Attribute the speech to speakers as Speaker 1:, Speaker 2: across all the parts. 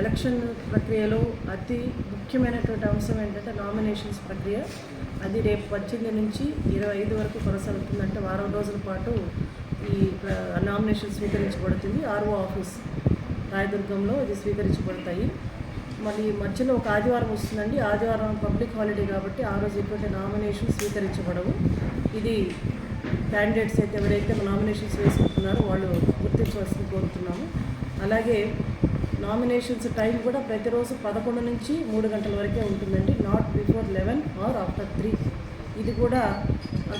Speaker 1: Election ప్రక్రియలో అతి ముఖ్యమైనటువంటి అంశం ఏంటంటే నామినేషన్స్ ప్రక్రియ. అది రేపు పద్దెనిమిది నుంచి ఇరవై ఐదు వరకు కొనసాగుతుందంటే వారం రోజుల పాటు ఈ నామినేషన్ స్వీకరించబడుతుంది. ఆర్ఓ ఆఫీస్ రాయదుర్గంలో ఇది స్వీకరించబడతాయి. మళ్ళీ మధ్యలో ఒక ఆదివారం వస్తుందండి. ఆదివారం పబ్లిక్ హాలిడే కాబట్టి ఆ రోజు ఎటువంటి నామినేషన్ స్వీకరించబడవు. ఇది క్యాండిడేట్స్ అయితే ఎవరైతే నామినేషన్స్ వేసుకుంటున్నారో వాళ్ళు గుర్తించవలసింది కోరుతున్నాము. అలాగే నామినేషన్స్ టైం కూడా ప్రతిరోజు పదకొండు నుంచి మూడు గంటల వరకే ఉంటుందండి. Not before eleven or after three ఇది కూడా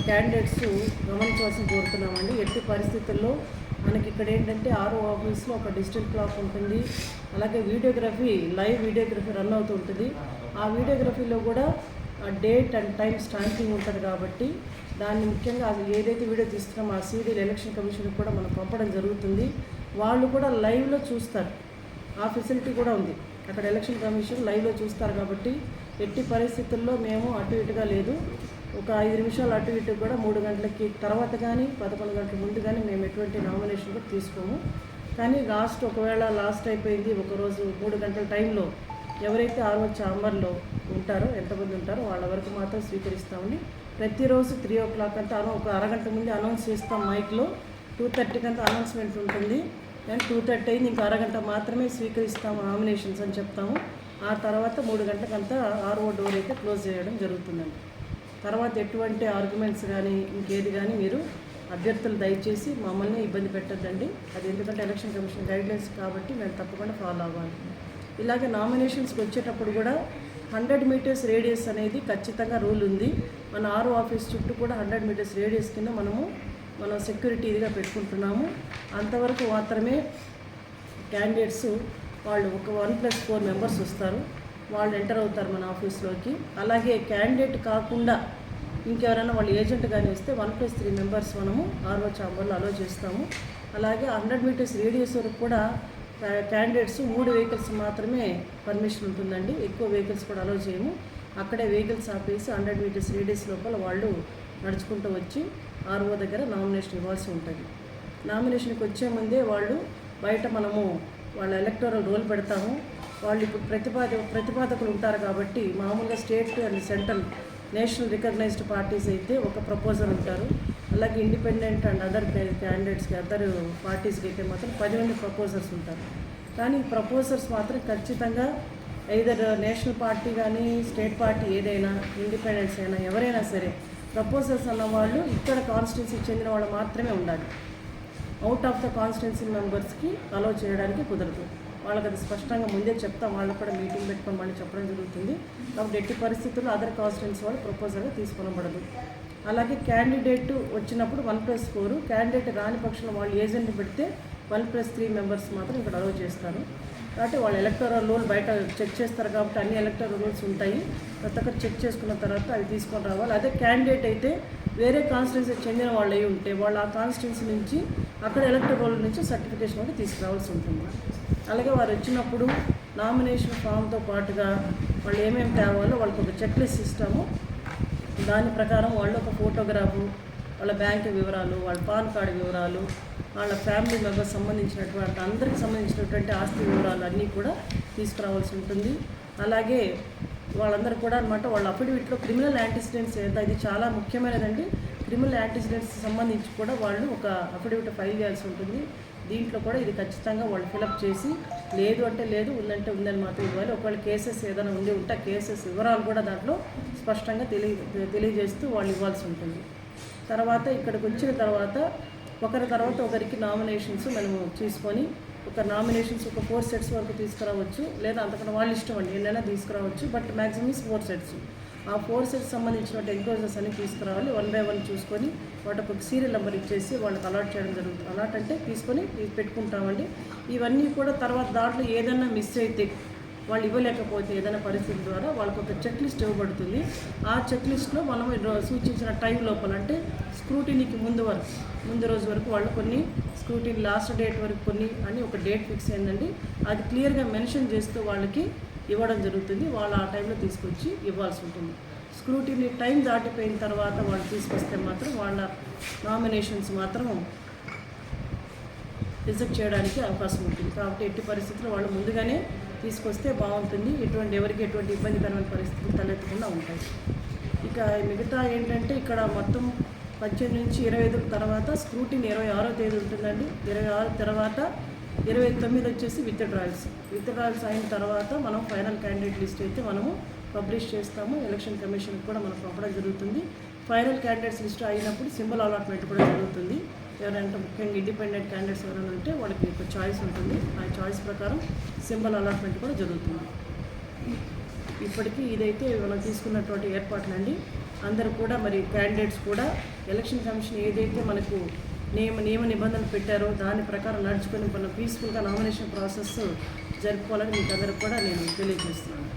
Speaker 1: క్యాండిడేట్స్ గమనించవలసి కోరుతున్నామండి. ఎట్టి పరిస్థితుల్లో మనకి ఇక్కడ ఏంటంటే ఆరో ఆఫీస్లో ఒక డిజిటల్ క్లాక్ ఉంటుంది. అలాగే వీడియోగ్రఫీ లైవ్ వీడియోగ్రఫీ రన్ అవుతూ ఉంటుంది. ఆ వీడియోగ్రఫీలో కూడా డేట్ అండ్ టైం స్టాంపింగ్ ఉంటుంది కాబట్టి దాన్ని ముఖ్యంగా అది ఏదైతే వీడియో తీస్తున్నామో ఆ సీరియల్ ఎలక్షన్ కమిషన్కి కూడా మనం పంపడం జరుగుతుంది. వాళ్ళు కూడా లైవ్లో చూస్తారు. ఆ ఫెసిలిటీ కూడా ఉంది. అక్కడ ఎలక్షన్ కమిషన్ లైవ్లో చూస్తారు కాబట్టి ఎట్టి పరిస్థితుల్లో మేము అటు ఇటుగా లేదు. ఒక ఐదు నిమిషాలు అటు ఇటు కూడా మూడు గంటలకి తర్వాత కానీ పదకొండు గంటల ముందు కానీ మేము ఎటువంటి నామినేషన్ కూడా తీసుకోము. కానీ లాస్ట్ ఒకవేళ లాస్ట్ అయిపోయింది ఒకరోజు మూడు గంటల టైంలో ఎవరైతే ఆరో రోజు చాంబర్లో ఉంటారో ఎంతమంది ఉంటారో వాళ్ళ వరకు మాత్రం స్వీకరిస్తామండి. ప్రతిరోజు త్రీ ఓ క్లాక్ అంతా ఒక అరగంట ముందు అనౌన్స్ చేస్తాం మైక్లో టూ థర్టీకి అంతా అనౌన్స్మెంట్ ఉంటుంది. నేను టూ థర్టీ అయింది ఇంకా అరగంట మాత్రమే స్వీకరిస్తాము నామినేషన్స్ అని చెప్తాము. ఆ తర్వాత మూడు గంటలకంతా ఆర్ఓ డోర్ అయితే క్లోజ్ చేయడం జరుగుతుందండి. తర్వాత ఎటువంటి ఆర్గ్యుమెంట్స్ కానీ ఇంకేది కానీ మీరు అభ్యర్థులు దయచేసి మమ్మల్ని ఇబ్బంది పెట్టద్దండి. అది ఎందుకంటే ఎలక్షన్ కమిషన్ గైడ్లైన్స్ కాబట్టి మేము తప్పకుండా ఫాలో అవ్వాలి. ఇలాగే నామినేషన్స్కి వచ్చేటప్పుడు కూడా హండ్రెడ్ మీటర్స్ రేడియస్ అనేది ఖచ్చితంగా రూల్ ఉంది. మన ఆర్ఓ ఆఫీస్ చుట్టూ కూడా హండ్రెడ్ మీటర్స్ రేడియస్ కింద మనము మనం సెక్యూరిటీ ఇదిగా పెట్టుకుంటున్నాము. అంతవరకు మాత్రమే క్యాండిడేట్స్ వాళ్ళు ఒక వన్ ప్లస్ ఫోర్ మెంబర్స్ వస్తారు. వాళ్ళు ఎంటర్ అవుతారు మన ఆఫీస్లోకి అలాగే క్యాండిడేట్ కాకుండా ఇంకెవరైనా వాళ్ళు ఏజెంట్ కానీ వస్తే వన్ ప్లస్ త్రీ మెంబర్స్ మనము ఆర్ఓ చాంబర్లో అలో చేస్తాము. అలాగే హండ్రెడ్ మీటర్స్ రేడియస్ వరకు కూడా క్యాండిడేట్స్ మూడు వెహికల్స్ మాత్రమే పర్మిషన్ ఉంటుందండి. ఎక్కువ వెహికల్స్ కూడా అలో చేయము. అక్కడే వెహికల్స్ ఆపేసి హండ్రెడ్ మీటర్స్ రేడియస్ లోపల వాళ్ళు నడుచుకుంటూ వచ్చి ఆర్ఓ దగ్గర నామినేషన్ ఇవ్వాల్సి ఉంటుంది. నామినేషన్కి వచ్చే ముందే వాళ్ళు బయట మనము వాళ్ళ ఎలక్టోరల్ రోల్ పెడతాము. వాళ్ళు ఇప్పుడు ప్రతిపాద ప్రతిపాదకులు ఉంటారు కాబట్టి మామూలుగా state and central national recognised parties అయితే ఒక ప్రపోజల్ ఉంటారు. అలాగే ఇండిపెండెంట్ అండ్ అదర్ క్యాండిడేట్స్కి అదర్ పార్టీస్కి అయితే మాత్రం పది మంది ప్రపోజర్స్ ఉంటారు. కానీ ప్రపోజర్స్ మాత్రం ఖచ్చితంగా ఐదర్ నేషనల్ పార్టీ కానీ స్టేట్ పార్టీ ఏదైనా ఇండిపెండెన్స్ అయినా ఎవరైనా సరే ప్రపోజల్స్ అన్న వాళ్ళు ఇక్కడ కాన్స్టిట్యున్సీ చెందిన వాళ్ళు మాత్రమే ఉండాలి. అవుట్ ఆఫ్ ద కాన్స్టిట్యున్సీ మెంబర్స్కి అలో చేయడానికి కుదరదు. వాళ్ళకి అది స్పష్టంగా ముందే చెప్తాం. వాళ్ళకి కూడా మీటింగ్ పెట్టుకొని మళ్ళీ చెప్పడం జరుగుతుంది. కాబట్టి ఎట్టి పరిస్థితుల్లో అదర్ కాన్స్టిట్యున్సీ వాళ్ళు ప్రపోజల్గా తీసుకొనబడదు. అలాగే క్యాండిడేట్ వచ్చినప్పుడు వన్ ప్లస్ ఫోర్ క్యాండిడేట్ రాని పక్షంలో వాళ్ళు ఏజెంట్ పెడితే వన్ ప్లస్ త్రీ మెంబర్స్ మాత్రం ఇక్కడ అలో చేస్తారు. కాబట్టి వాళ్ళు ఎలక్టోరల్ రూల్ బయట చెక్ చేస్తారు కాబట్టి అన్ని ఎలక్టోరల్ రూల్స్ ఉంటాయి. ప్రతి ఒక్కరు చెక్ చేసుకున్న తర్వాత అవి తీసుకొని రావాలి. అదే క్యాండిడేట్ అయితే వేరే కాన్స్టిట్యున్సీ చెందిన వాళ్ళు అయి ఉంటే వాళ్ళు ఆ కాన్స్టిట్యున్సీ నుంచి అక్కడ ఎలక్టోరల్ రోల్ నుంచి సర్టిఫికేషన్ కూడా తీసుకురావాల్సి ఉంటుంది. అలాగే వారు వచ్చినప్పుడు నామినేషన్ ఫామ్తో పాటుగా వాళ్ళు ఏమేమి తేవాలో వాళ్ళకి ఒక చెక్ లిస్ట్ ఇస్తాము దాని ప్రకారం వాళ్ళు ఒక ఫోటోగ్రాఫు వాళ్ళ బ్యాంక్ వివరాలు వాళ్ళ పాన్ కార్డు వివరాలు వాళ్ళ ఫ్యామిలీ మెంబర్స్ సంబంధించినటువంటి అందరికి సంబంధించినటువంటి ఆస్తి వివరాలు అన్నీ కూడా తీసుకురావాల్సి ఉంటుంది. అలాగే వాళ్ళందరూ కూడా అనమాట వాళ్ళ అఫిడవిట్లో క్రిమినల్ యాంటిసిడెంట్స్ ఏదో ఇది చాలా ముఖ్యమైనదండి. క్రిమినల్ యాంటిసిడెంట్స్ సంబంధించి కూడా వాళ్ళు ఒక అఫిడవిట్ ఫైల్ చేయాల్సి ఉంటుంది. దీంట్లో కూడా ఇది ఖచ్చితంగా వాళ్ళు ఫిలప్ చేసి లేదు అంటే లేదు ఉందంటే ఉందని మాత్రం ఇవ్వాలి. ఒకవేళ కేసెస్ ఏదైనా ఉండి ఉంటే కేసెస్ వివరాలు కూడా దాంట్లో స్పష్టంగా తెలియ తెలియజేస్తూ వాళ్ళు ఇవ్వాల్సి ఉంటుంది. తర్వాత ఇక్కడికి వచ్చిన తర్వాత ఒకరి తర్వాత ఒకరికి నామినేషన్స్ మనము తీసుకొని ఒక నామినేషన్స్ ఒక ఫోర్ సెట్స్ వరకు తీసుకురావచ్చు. లేదా అంతకన్నా వాళ్ళ ఇష్టం అండి ఎన్నైనా తీసుకురావచ్చు. But maximum four sets. ఆ ఫోర్ సెట్స్ సంబంధించిన ఎంక్రోజెస్ అన్ని తీసుకురావాలి. వన్ బై వన్ చూసుకొని వాటికి ఒక సీరియల్ నెంబర్ ఇచ్చేసి వాళ్ళకి అలాట్ చేయడం జరుగుతుంది. అలాట్ అంటే తీసుకొని పెట్టుకుంటామండి. ఇవన్నీ కూడా తర్వాత దాంట్లో ఏదైనా మిస్ అయితే వాళ్ళు ఇవ్వలేకపోతే ఏదైనా పరిస్థితి ద్వారా వాళ్ళకి ఒక చెక్ లిస్ట్ ఇవ్వబడుతుంది. ఆ చెక్ లిస్ట్లో మనం సూచించిన టైం లోపల అంటే స్క్రూటినీకి ముందు వరకు ముందు రోజు వరకు వాళ్ళు కొన్ని స్క్రూటీనీ లాస్ట్ డేట్ వరకు కొన్ని అని ఒక డేట్ ఫిక్స్ అయిందండి. అది క్లియర్గా మెన్షన్ చేస్తూ వాళ్ళకి ఇవ్వడం జరుగుతుంది. వాళ్ళు ఆ టైంలో తీసుకొచ్చి ఇవ్వాల్సి ఉంటుంది. స్క్రూటీనీ టైం దాటిపోయిన తర్వాత వాళ్ళు తీసుకొస్తే మాత్రం వాళ్ళ నామినేషన్స్ మాత్రం రిజెక్ట్ చేయడానికి అవకాశం ఉంటుంది. కాబట్టి ఎట్టి పరిస్థితుల్లో వాళ్ళు ముందుగానే తీసుకొస్తే బాగుంటుంది. ఎటువంటి ఎవరికి ఎటువంటి ఇబ్బందికరమైన పరిస్థితులు తలెత్తకుండా ఉంటాయి. ఇక మిగతా ఏంటంటే ఇక్కడ మొత్తం పద్దెనిమిది నుంచి ఇరవై ఐదు తర్వాత స్క్రూటీని ఇరవై ఆరో తేదీ ఉంటుందండి. ఇరవై ఆరు తర్వాత ఇరవై తొమ్మిది వచ్చేసి విత్ డ్రాయల్స్ విత్ డ్రాయల్స్ అయిన తర్వాత మనం ఫైనల్ క్యాండిడేట్ లిస్ట్ అయితే మనము పబ్లిష్ చేస్తాము. ఎలక్షన్ కమిషన్కి కూడా మనం పంపడం జరుగుతుంది. ఫైనల్ క్యాండిడేట్స్ లిస్ట్ అయినప్పుడు సింబల్ అలాట్మెంట్ కూడా జరుగుతుంది. ఎవరంటే ముఖ్యంగా ఇండిపెండెంట్ క్యాండిడేట్స్ ఎవరైనా ఉంటే వాళ్ళకి ఒక చాయిస్ ఉంటుంది. ఆ చాయిస్ ప్రకారం సింబల్ అలాట్మెంట్ కూడా జరుగుతుంది. ఇప్పటికీ ఇదైతే మనం తీసుకున్నటువంటి ఏర్పాట్లండి. అందరూ కూడా మరి క్యాండిడేట్స్ కూడా ఎలక్షన్ కమిషన్ ఏదైతే మనకు నియమ నియమ నిబంధనలు పెట్టారో దాని ప్రకారం నడుచుకొని మనం పీస్ఫుల్గా నామినేషన్ ప్రాసెస్ జరుపుకోవాలని మీకు అందరికి కూడా నేను తెలియజేస్తున్నాను.